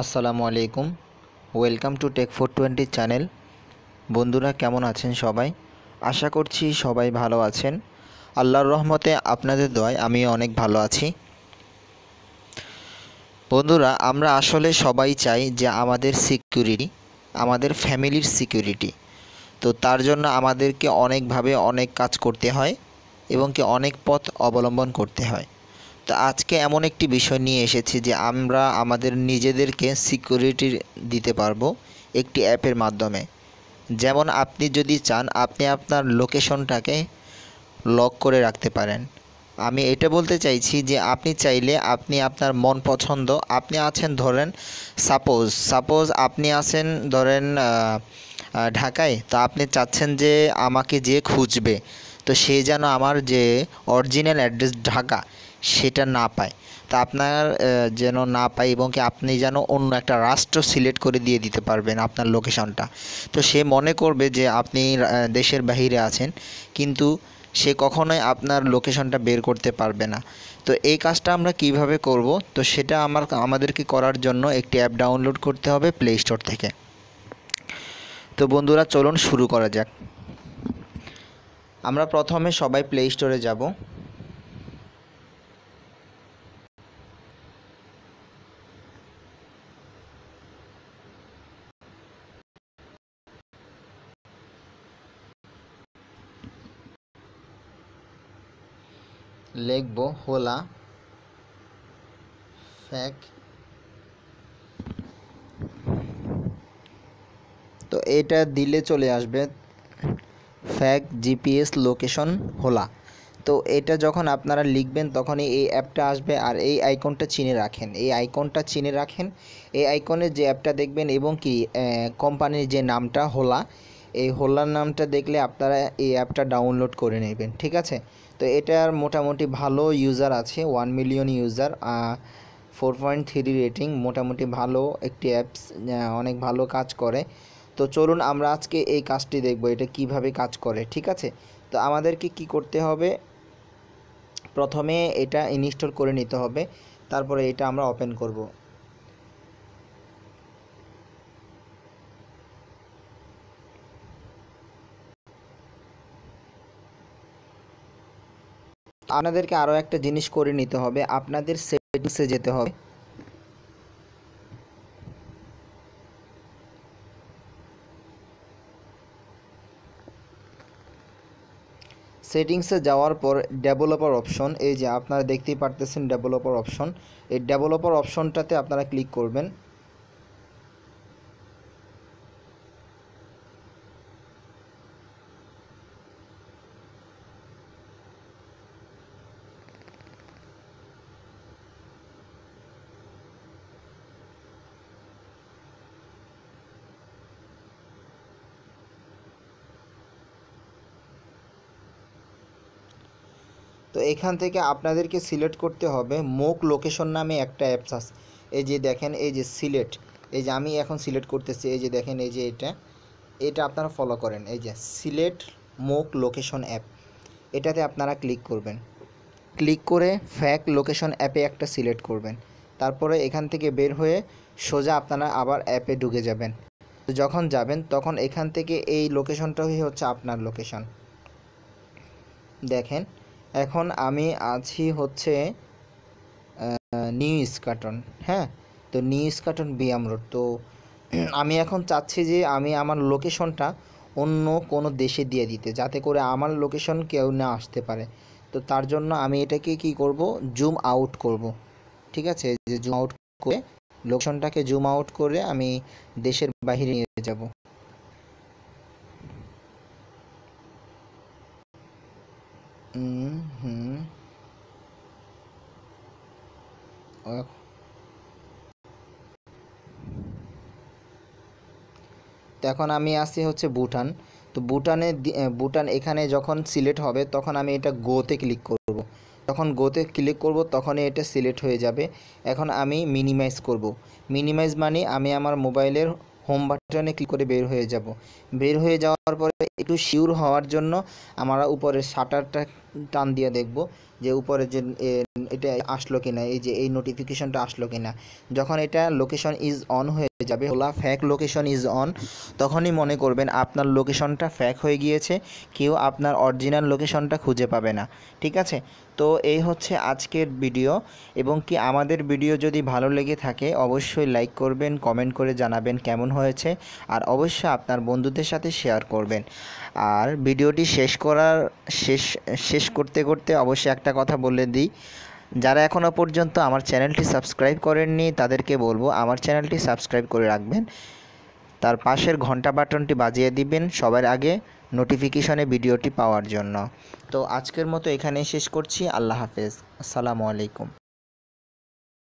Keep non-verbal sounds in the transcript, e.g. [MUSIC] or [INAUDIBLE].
আসসালামু আলাইকুম। Welcome to tech four twenty channel বন্ধুরা, কেমন আছেন সবাই? আশা করছি সবাই ভালো আছেন। আল্লাহর রহমতে আপনাদের দয় আমি অনেক ভালো আছি। বন্ধুরা, আমরা আসলে সবাই চাই যে আমাদের সিকিউরিটি আমাদের ফ্যামিলির সিকিউরিটি তো তার জন্য আমাদেরকে অনেকভাবে অনেক কাজ করতে হয় এবং কি অনেক পথ অবলম্বন করতে হয়। তো আজকে এমন একটি বিষয় নিয়ে এসেছি যে আমরা আমাদের নিজেদেরকে সিকিউরিটি দিতে পারব একটি অ্যাপের মাধ্যমে। যেমন আপনি যদি চান, আপনি আপনার লোকেশনটাকে লক করে রাখতে পারেন। আমি এটা বলতে চাইছি যে আপনি চাইলে আপনি আপনার মন পছন্দ, আপনি আছেন ধরেন সাপোজ সাপোজ আপনি আছেন ধরেন ঢাকায়, তো আপনি চাচ্ছেন যে আমাকে যে খুঁজবে, তো সে যেন আমার যে অরিজিনাল অ্যাড্রেস ঢাকা সেটা না পায়। তা আপনার যেন না পায় এবং কি আপনি যেন অন্য একটা রাষ্ট্র সিলেক্ট করে দিয়ে দিতে পারবেন আপনার লোকেশনটা। তো সে মনে করবে যে আপনি দেশের বাহিরে আছেন, কিন্তু সে কখনোই আপনার লোকেশনটা বের করতে পারবে না। তো এই কাজটা আমরা কীভাবে করব? তো সেটা আমার, আমাদেরকে করার জন্য একটি অ্যাপ ডাউনলোড করতে হবে প্লে স্টোর থেকে। তো বন্ধুরা, চলুন শুরু করা যাক। আমরা প্রথমে সবাই প্লে স্টোরে যাব। লিখব, হোলা, ফ্যাক। তো এটা দিলে চলে আসবে ফ্যাক জিপিএস লোকেশন, হোলা। তো এটা যখন আপনারা লিখবেন তখনই এই অ্যাপটা আসবে আর এই আইকনটা চিনে রাখেন। এই আইকনটা চিনে রাখেন। এই আইকনের যে অ্যাপটা দেখবেন এবং কি কোম্পানির যে নামটা, হোলা এই হোলার নামটা দেখলে আপনারা এই অ্যাপটা ডাউনলোড করে নেবেন, ঠিক আছে? তো এটার মোটামুটি ভালো ইউজার আছে one million user four point three rating মোটামুটি ভালো একটি অ্যাপস অনেক ভালো কাজ করে। তো চলুন আমরা আজকে এই কাজটি দেখব, এটা কীভাবে কাজ করে, ঠিক আছে? তো আমাদেরকে কি করতে হবে? প্রথমে এটা ইনস্টল করে নিতে হবে, তারপরে এটা আমরা ওপেন করব। আপনাদেরকে আরও একটা জিনিস করে নিতে হবে, আপনাদের সেটিংসে যেতে হবে। সেটিংসে যাওয়ার পর ডেভেলপার অপশন, এই যে আপনারা দেখতেই পারতেছেন ডেভেলপার অপশন, এই ডেভেলপার অপশনটাতে আপনারা ক্লিক করবেন। তো এখান থেকে আপনাদেরকে সিলেক্ট করতে হবে মোক লোকেশন নামে একটা অ্যাপস আছে। এই যে দেখেন, এই যে সিলেক্ট এই যে আমি এখন সিলেক্ট করতেছি, এই যে দেখেন, এই যে এটা এটা আপনারা ফলো করেন। এই যে সিলেক্ট মোক লোকেশন অ্যাপ এটাতে আপনারা ক্লিক করবেন। ক্লিক করে ফ্যাক লোকেশন অ্যাপে একটা সিলেক্ট করবেন। তারপরে এখান থেকে বের হয়ে সোজা আপনারা আবার অ্যাপে ঢুকে যাবেন। যখন যাবেন, তখন এখান থেকে এই লোকেশনটাই হচ্ছে আপনার লোকেশন দেখেন এখন আমি আছি হচ্ছে নিউ স্কাটন হ্যাঁ? তো নিউ স্কাটন বিয়াম রোড। তো [CLEARS THROAT] আমি এখন চাচ্ছি যে আমি আমার লোকেশনটা অন্য কোনো দেশে দিয়ে দিতে, যাতে করে আমার লোকেশন কেউ না আসতে পারে। তো তার জন্য আমি এটাকে কি করব? জুম আউট করব। ঠিক আছে? যে জুম আউট করে, লোকেশনটাকে জুম আউট করে আমি দেশের বাহিরে নিয়ে যাব। তো এখন আমি আসি হচ্ছে ভুটান। তো ভুটানে ভুটান এখানে যখন সিলেক্ট হবে, তখন আমি এটা গোতে ক্লিক করব। যখন গোতে ক্লিক করব, তখনই এটা সিলেক্ট হয়ে যাবে। এখন আমি মিনিমাইজ করব। মিনিমাইজ মানে আমি আমার মোবাইলের হোম বাটনে ক্লিক করে বের হয়ে যাব। বের হয়ে যাওয়ার পরে একটু শিওর হওয়ার জন্য আমরা উপরে শাটারটা টান দিয়ে দেখব যে উপরে যে এটা আসলো কিনা, এই যে এই নোটিফিকেশনটা আসলো কিনা। যখন এটা লোকেশন ইজ অন হয়ে যাবে, OLA pack location is on তখনই মনে করবেন আপনার লোকেশনটা ফ্যাক হয়ে গিয়েছে, কেউ আপনার অরিজিনাল লোকেশনটা খুঁজে পাবে না, ঠিক আছে? তো এই হচ্ছে আজকের ভিডিও এবং কি আমাদের ভিডিও যদি ভালো লেগে থাকে, অবশ্যই লাইক করবেন কমেন্ট করে জানাবেন কেমন হয়েছে, আর অবশ্যই আপনার বন্ধুদের সাথে শেয়ার করবেন। আর ভিডিওটি শেষ করার, শেষ শেষ করতে করতে অবশ্যই একটা কথা বলে দিই। যারা এখনও পর্যন্ত আমার চ্যানেলটি সাবস্ক্রাইব করেননি, তাদেরকে বলব আমার চ্যানেলটি সাবস্ক্রাইব করে রাখবেন। তার পাশের ঘণ্টা বাটনটি বাজিয়ে দিবেন সবার আগে নোটিফিকেশনে ভিডিওটি পাওয়ার জন্য। তো আজকের মতো এখানেই শেষ করছি। আল্লাহ হাফেজ। আসসালামু আলাইকুম।